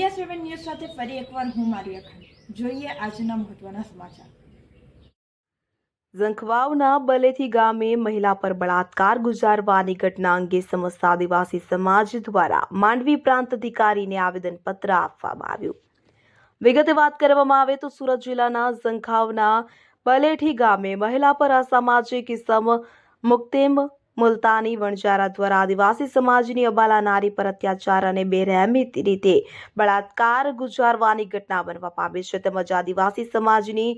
India સેવન news સાથે ફરી એકવાર હું મારી અખાણી. જોઈએ આજના મહત્વના સમાચાર. ઝંખવાવના બલેથી ગામે મહિલા પર બળાત્કાર ગુજારવાની ઘટના અંગે સમસ્ત આદિવાસી સમાજ દ્વારા માંડવી પ્રાંત અધિકારીને આવેદનપત્ર આપવામાં આવ્યું. વિગતે વાત કરવામાં આવે તો સુરત જિલ્લાના ઝંખાવના બલેઠી ગામે મહિલા પર અસામાજિક ઇસમ મુક્તેમ મુલતાની વણજારા દ્વારા આદિવાસી સમાજની અબાલા નારી પર અત્યાચાર અને બેરહેમી રીતે બળાત્કાર ગુજારવાની ઘટના બનવા પામી છે. તેમજ આદિવાસી સમાજની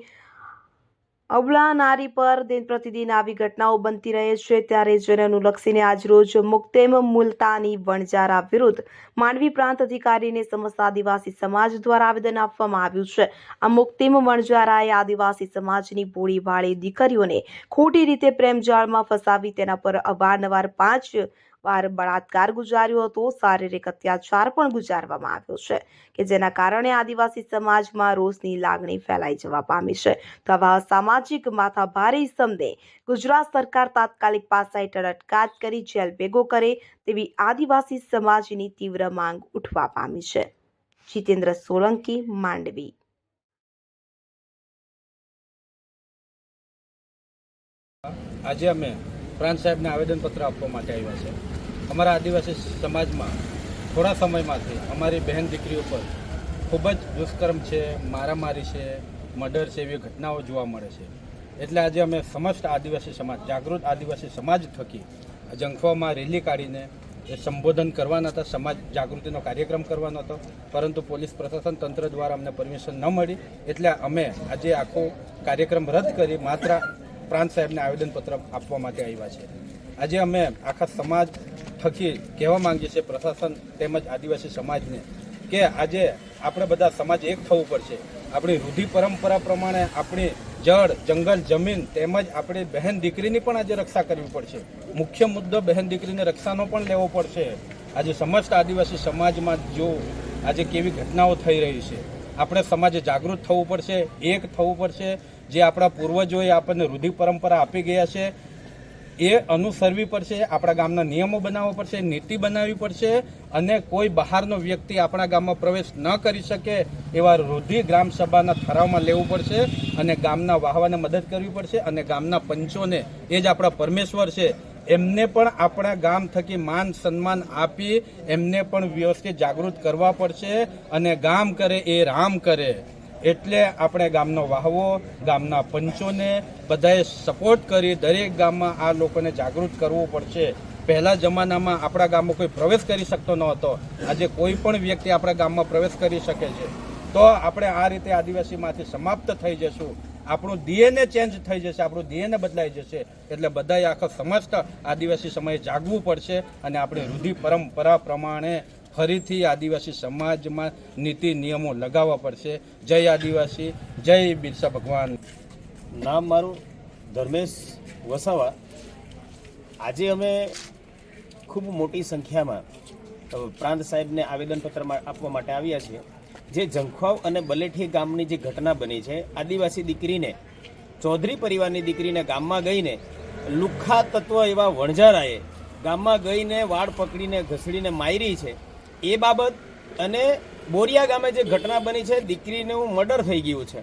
અબલા નારી પર દિન પ્રતિદિન આવી ઘટનાઓ બનતી રહે છે, ત્યારે જેને અનુલક્ષીને આજરોજ મુક્તેમ મુલતાની વણજારા વિરુદ્ધ માંડવી પ્રાંત અધિકારીને સમસ્ત આદિવાસી સમાજ દ્વારા આવેદન આપવામાં આવ્યું છે. આ મુક્તિમ વણજારાએ આદિવાસી સમાજની ભાળી દીકરીઓને ખોટી રીતે પ્રેમજાળમાં ફસાવી તેના પર અવારનવાર પાંચ વાર બળાત્કાર ગુજાર્યો હતો, શારીરિક અત્યાચાર પણ ગુજારવામાં આવ્યો છે, કે જેના કારણે આદિવાસી સમાજમાં રોષની લાગણી ફેલાઈ જવા પામી છે. તો આવા સામાજિક માથાભારે ઇસમને ગુજરાત સરકાર તાત્કાલિક પાસા હેઠળ અટકાત કરી, જેલ ભેગો કરે તેવી આદિવાસી સમાજની તીવ્ર માંગ ઉઠવા પામી છે. જીતેન્દ્ર સોલંકી, માંડવી. આજે અમે પ્રાંત સાહેબને આવેદનપત્ર આપવા માટે આવ્યા છે. અમારા આદિવાસી સમાજમાં થોડા સમયમાંથી અમારી બહેન દીકરીઓ પર ખૂબ જ દુષ્કર્મ છે, મારામારી છે, મર્ડર છે એવી ઘટનાઓ જોવા મળે છે. એટલે આજે અમે સમસ્ત આદિવાસી સમાજ, જાગૃત આદિવાસી સમાજ થકી જંખવામાં રેલી કાઢીને એ સંબોધન કરવાના હતા. સમાજ જાગૃતિનો કાર્યક્રમ કરવાનો હતો. પરંતુ પોલીસ પ્રશાસન તંત્ર દ્વારા અમને પરમિશન ન મળી. એટલે અમે આજે આખો કાર્યક્રમ રદ કરી માત્ર પ્રાંત સાહેબને આવેદનપત્ર આપવા માટે આવ્યા છે. આજે અમે આખા સમાજ થકી કહેવા માંગીએ છીએ, પ્રશાસન તેમજ આદિવાસી સમાજને, કે આજે આપણે બધા સમાજ એક થવું પડશે. આપણી રૂઢિ પરંપરા પ્રમાણે આપણી જળ, જંગલ, જમીન તેમજ આપણી બહેન દીકરીની પણ આજે રક્ષા કરવી પડશે. મુખ્ય મુદ્દો બહેન દીકરીની રક્ષાનો પણ લેવો પડશે. આજે સમસ્ત આદિવાસી સમાજમાં જો આજે કેવી ઘટનાઓ થઈ રહી છે, આપણે સમાજે જાગૃત થવું પડશે, એક થવું પડશે જે આપણા પૂર્વજોએ આપણને રૂઢિ પરંપરા આપી ગયા છે, એ અનુસરવી પડશે, આપણા ગામના નિયમો બનાવવા પડશે, નીતિ બનાવવી પડશે અને કોઈ બહારનો વ્યક્તિ આપણા ગામમાં પ્રવેશ ન કરી શકે એવા રૂઢિ ગ્રામ સભાના ઠરાવમાં લેવું પડશે અને ગામના વાહવાને મદદ કરવી પડશે અને ગામના પંચોને, એ જ આપણા પરમેશ્વર છે, એમને પણ આપણા ગામ થકી માન સન્માન આપી એમને પણ વ્યવસ્થિત જાગૃત કરવા પડશે અને ગામ કરે એ રામ કરે. એટલે આપણે ગામનો વાહવો, ગામના પંચોને બધાએ સપોર્ટ કરી દરેક ગામમાં આ લોકોને જાગૃત કરવું પડશે. પહેલા જમાનામાં આપણા ગામમાં કોઈ પ્રવેશ કરી શકતો ન હતો. આજે કોઈ પણ વ્યક્તિ આપણા ગામમાં પ્રવેશ કરી શકે છે. તો આપણે આ રીતે આદિવાસીમાંથી સમાપ્ત થઈ જશું. આપણું ડીએનએ ચેન્જ થઈ જશે, આપણું ડીએનએ બદલાઈ જશે. એટલે બધાએ આખો સમસ્ત આદિવાસી સમયે જાગવું પડશે અને આપણી રૂઢિ પરંપરા પ્રમાણે ફરીથી આદિવાસી સમાજમાં નીતિ નિયમો લગાવવા પડશે. જય આદિવાસી, જય બિરસા ભગવાન. નામ મારું ધર્મેશ વસાવા. આજે અમે ખૂબ મોટી સંખ્યામાં પ્રાંત સાહેબને આવેદનપત્ર આપવા માટે આવ્યા છીએ. જે જંખવાવ અને બલેઠી ગામની જે ઘટના બની છે, આદિવાસી દીકરીને, ચૌધરી પરિવારની દીકરીને ગામમાં ગઈને લુખ્ખા તત્વ એવા વણઝારાએ ગામમાં ગઈને વાળ પકડીને, ઘસડીને મારી છે. એ બાબત અને બોરિયા ગામે જે ઘટના બની છે, દીકરીનું મર્ડર થઈ ગયું છે.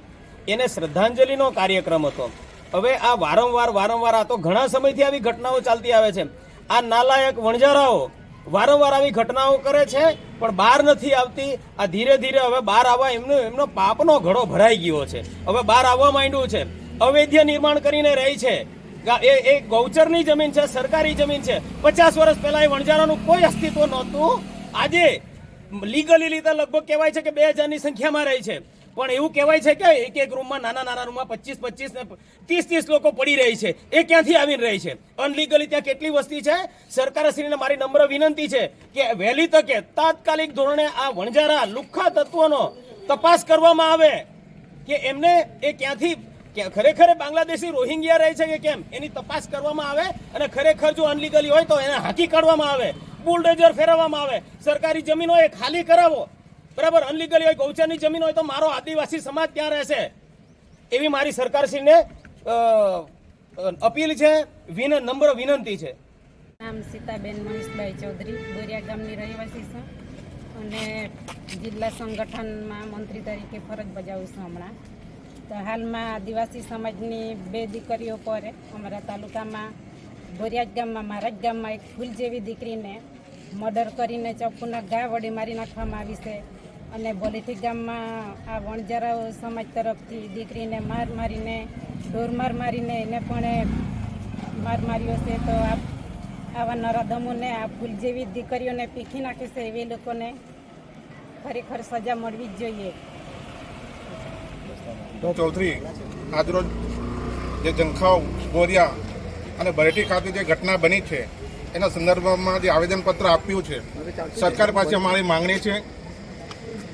એને શ્રદ્ધાંજલિનો કાર્યક્રમ હતો. હવે આ વારંવાર વારંવાર, આ તો ઘણા સમયથી આવી ઘટનાઓ ચાલતી આવે છે. આ નાલાયક વણજારાઓ વારંવાર આવી ઘટનાઓ કરે છે, પણ બહાર નથી આવતી. આ ધીરે ધીરે હવે બહાર આવવા એમનો એમનો પાપનો ઘડો ભરાઈ ગયો છે. હવે બહાર આવવા માંડ્યું છે. અવૈધ નિર્માણ કરીને રહી છે. એ એ ગૌચરની જમીન છે, સરકારી જમીન છે. પચાસ વર્ષ પહેલા એ વણજારાનું કોઈ અસ્તિત્વ નહોતું. આજે લીગલી રીતે લગભગ કહેવાય છે કે બે હજારની સંખ્યામાં રહી છે. પણ એવું કહેવાય છે કે એક એક રૂમમાં નાના નાના રૂમમાં પચીસ પચીસ ને ત્રીસ ત્રીસ લોકો પડી રહી છે. એ ક્યાંથી આવીને રહી છે? અનલીગલી ત્યાં કેટલી વસ્તી છે? સરકારશ્રીને મારી નમ્ર વિનંતી છે કે વહેલી તકે તાત્કાલિક ધોરણે આ વણજારા લુખ્ખા તત્વોનો તપાસ કરવામાં આવે કે એમને એ ક્યાંથી ખરેખર બાંગ્લાદેશી રોહિંગ્યા રહે છે કે કેમ? એની તપાસ કરવામાં આવે અને ખરેખર જો અનલીગલી હોય તો એને હાકી કાઢવામાં આવે. બુલડોઝર ફેરવવામાં આવે. સરકારી જમીન હોય એ ખાલી કરાવો. બરાબર? અનલીગલી હોય, ગૌચરની જમીન હોય તો મારો આદિવાસી સમાજ ક્યાં રહેશે? એવી મારી સરકારશ્રીને અપીલ છે, વિન, નમ્ર વિનંતી છે. નામ સીતાબેન મહેશભાઈ ચૌધરી, બોરિયા ગામની રહેવાસી છું. અને જિલ્લા સંગઠનમાં મંત્રી તરીકે ફરજ બજાવું છું હમણાં. તો હાલમાં આદિવાસી સમાજની બે દીકરીઓ પર. અમારા તાલુકામાં બોરિયાજ ગામમાં, મારા જ ગામમાં એક ફૂલ જેવી દીકરીને મર્ડર કરીને ચપ્પુના ઘા વડે મારી નાખવામાં આવી છે. અને બોલીથી ગામમાં આ વણજારા સમાજ તરફથી દીકરીને માર મારીને ઢોરમાર મારીને એને પણ માર માર્યો છે. તો આ આવા નરાધમોને, આ ફૂલ જેવી દીકરીઓને પીખી નાખે છે એવી લોકોને ખરેખર સજા મળવી જ જોઈએ. ચૌધરી, આજરોજ જે જંખાવ બોરિયા અને બરેટી ખાતે જે ઘટના બની છે, એના સંદર્ભમાં જે આવેદનપત્ર આપ્યું છે, સરકાર પાસે અમારી માંગણી છે.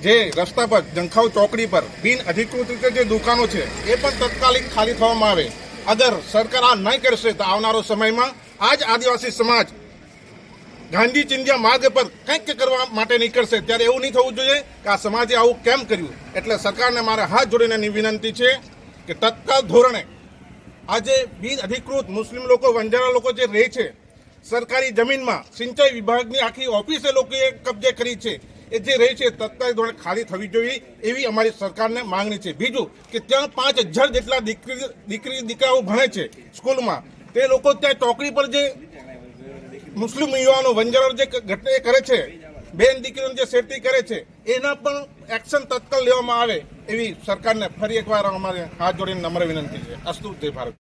જે રસ્તા પર જંખાવ ચોકડી પર બિન અધિકૃત રીતે જે દુકાનો છે, એ પણ તત્કાલિક ખાલી થવામાં આવે. અગર સરકાર આ નહીં કરશે, તો આવનારો સમયમાં આ જ આદિવાસી સમાજ ગાંધી ચિંધ્યા માર્ગ પર કંઈક કરવા માટે નીકળશે, ત્યારે એવું નહીં થવું જોઈએ કે આ સમાજે આવું કેમ કર્યું. એટલે સરકારને મારે હાથ જોડીને વિનંતી છે કે તત્કાલ ધોરણે આજે બિન અધિકૃત મુસ્લિમ લોકો, વંજારા લોકો જે રહે છે, સરકારી જમીનમાં સિંચાઈ વિભાગની આખી ઓફિસે લોકોએ કબજે કરી છે. એ જે રહે છે, તત્કાલ ધોરણે ખાલી થવી જોઈએ એવી અમારી સરકારને માંગણી છે. બીજું કે ત્યાં પાંચ હજાર જેટલા દીકરી દીકરી, દીકરાઓ ભણે છે સ્કૂલમાં. તે લોકો ત્યાં ચોકડી પર જે મુસ્લિમ યુવાનો વંજારો જે ઘટના કરે છે, બેન દીકરીઓને જે સેફટી કરે છે, એના પણ એક્શન તત્કાલ લેવામાં આવે એવી સરકારને ફરી એકવાર અમારે હાથ જોડીને નમ્ર વિનંતી છે. અસ્તુ, જય ભારત.